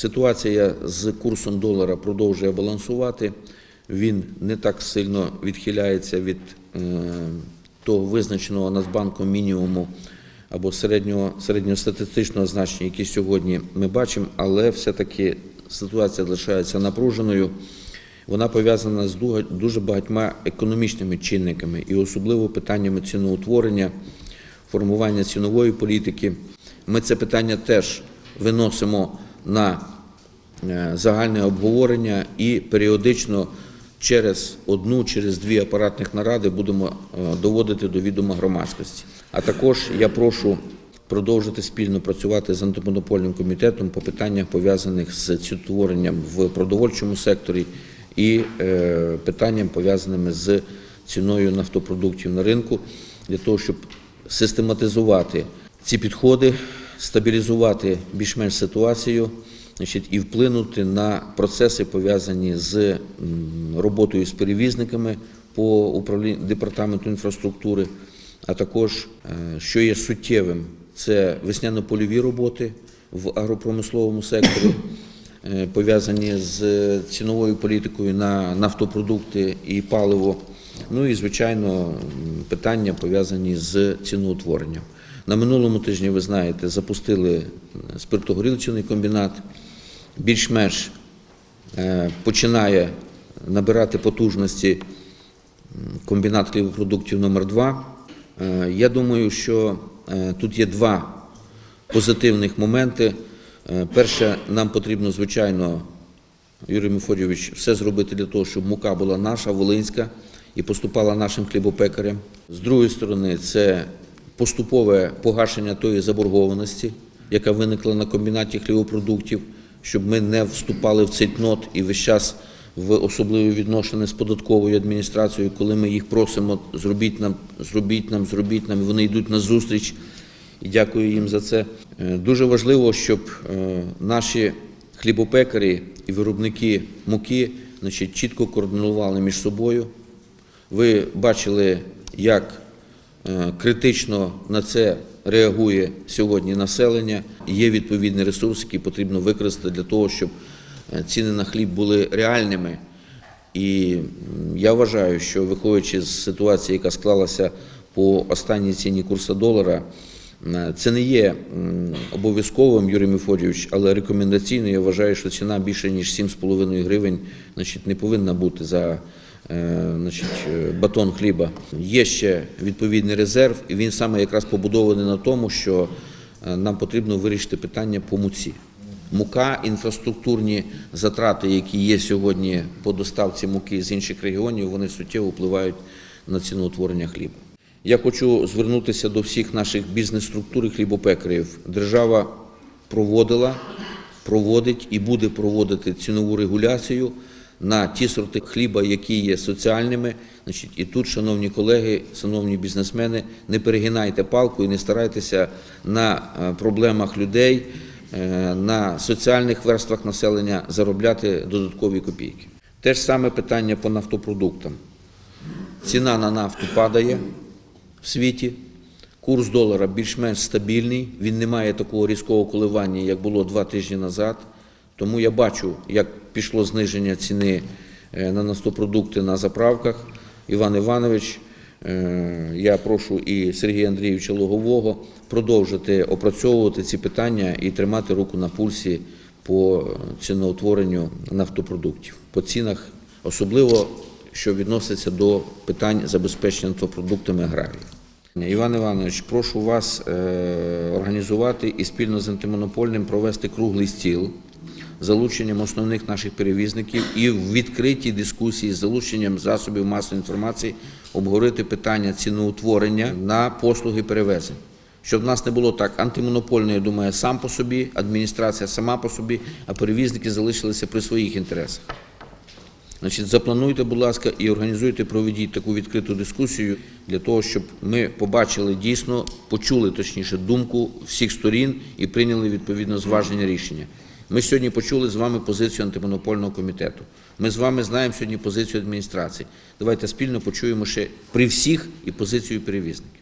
Ситуація з курсом долара продовжує балансувати. Він не так сильно відхиляється від е, того визначеного Нацбанком мінімуму або середнього, середньостатистичного значення, який сьогодні ми бачимо, але все-таки ситуація залишається напруженою. Вона пов'язана з дуже багатьма економічними чинниками і особливо питаннями ціноутворення, формування цінової політики. Ми це питання теж виносимо на загальне обговорення і періодично через одну, через дві апаратних наради будемо е, доводити до відома громадськості. А також я прошу продовжити спільно працювати з антимонопольним комітетом по питаннях пов'язаних з ціноутворенням в продовольчому секторі і е, питанням пов'язаними з ціною нафтопродуктів на ринку для того, щоб систематизувати ці підходи, стабілізувати більш-менш ситуацію значить, і вплинути на процеси, пов'язані з роботою з перевізниками по управлінню департаменту інфраструктури, а також, е, що є суттєвим, це весняно-польові роботи в агропромисловому секторі, е, пов'язані з ціновою політикою на нафтопродукти і паливо. Ну і, звичайно, питання пов'язані з ціноутворенням. На минулому тижні, ви знаєте, запустили е, комбінат. Більш-менш е, починає набирати потужності комбінат хлібопродуктів номер 2 Я думаю, що е, тут є два позитивних моменти. Е, Перше, нам потрібно, звичайно, Юрій Мефодійович, все зробити для того, щоб мука була наша, волинська, і поступала нашим хлібопекарям. З другої сторони, це поступове погашення тої заборгованості, яка виникла на комбінаті хлібопродуктів, щоб ми не вступали в цейтнот і весь час в особливі відношення з податковою адміністрацією, коли ми їх просимо зробіть нам, зробіть нам, зробіть нам, і вони йдуть на зустріч. І дякую їм за це. Е, Дуже важливо, щоб е, наші хлібопекарі і виробники муки значить, чітко координували між собою. Ви бачили, як е, критично на це реагує сьогодні населення. Є відповідний ресурс, який потрібно використати для того, щоб е, ціни на хліб були реальними. І я вважаю, що виходячи з ситуації, яка склалася по останній ціні курсу долара, це не є обов'язковим, Юрій Мефодійович, але рекомендаційно я вважаю, що ціна більше ніж 7,5 гривень значить, не повинна бути за значить, е, батон хліба. Є ще відповідний резерв, і він саме якраз побудований на тому, що е, нам потрібно вирішити питання по муці. Мука, інфраструктурні затрати, які є сьогодні по доставці муки з інших регіонів, вони суттєво впливають на ціноутворення хліба. Я хочу звернутися до всіх наших бізнес-структур і хлібопекарів. Держава проводила, проводить і буде проводити цінову регуляцію на ті сорти хліба, які є соціальними. Значить, і тут, шановні колеги, шановні бізнесмени, не перегинайте палку і не старайтеся на е, проблемах людей, е, на соціальних верствах населення заробляти додаткові копійки. Те ж саме питання по нафтопродуктам. Ціна на нафту падає в світі. Курс долара більш-менш стабільний, він не має такого різкого коливання, як було два тижні назад. Тому я бачу, як пішло зниження ціни е, на нафтопродукти на заправках. Іван Іванович, е, я прошу і Сергія Андрійовича Логового продовжити опрацьовувати ці питання і тримати руку на пульсі по ціноутворенню нафтопродуктів, по цінах, особливо що відноситься до питань забезпечення нафтопродуктами аграрії. Іван Іванович, прошу вас е, організувати і спільно з антимонопольним провести круглий стіл залученням основних наших перевізників і в відкритій дискусії з залученням засобів масової інформації обговорити питання ціноутворення на послуги перевезень. Щоб в нас не було так, антимонопольний, я думаю, сам по собі, адміністрація сама по собі, а перевізники залишилися при своїх інтересах. Значить, заплануйте, будь ласка, і організуйте, проведіть таку відкриту дискусію для того, щоб ми побачили дійсно, почули точніше думку всіх сторін і прийняли відповідно зваження рішення. Ми сьогодні почули з вами позицію антимонопольного комітету. Ми з вами знаємо сьогодні позицію адміністрації. Давайте спільно почуємо ще при всіх і позицію перевізників.